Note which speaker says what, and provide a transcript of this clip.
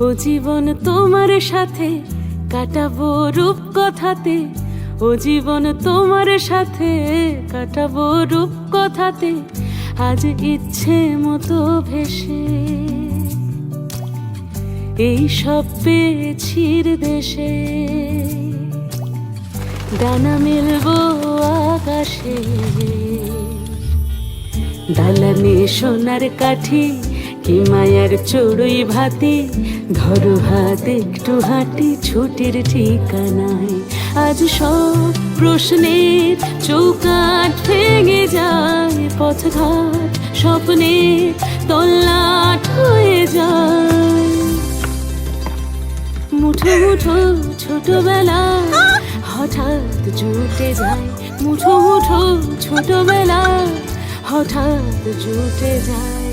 Speaker 1: ও জীবন তোমার সাথে কাটাবো রূপ কথাতে ও জীবন তোমার সাথে কাটাবো রূপ কথাতে আজ ইচ্ছে মতো ভেসে এই সব পেয়েছির দেশে। ডানা মেলবো আকাশে দালানে সোনার কাঠি কি মায়ার চড়ুই ভাতি? ধরো হাত, একটু হাঁটি, ছুটির ঠিকানায়। আজ সব প্রশ্নের চৌকাট ভেঙে যায়, পথঘাট স্বপ্নে তল্লাট হয়ে যায়। মুঠো মুঠো ছোটবেলা হঠাৎ জুটে যায়, মুঠো মুঠো ছোটবেলা হঠাৎ জুটে যায়।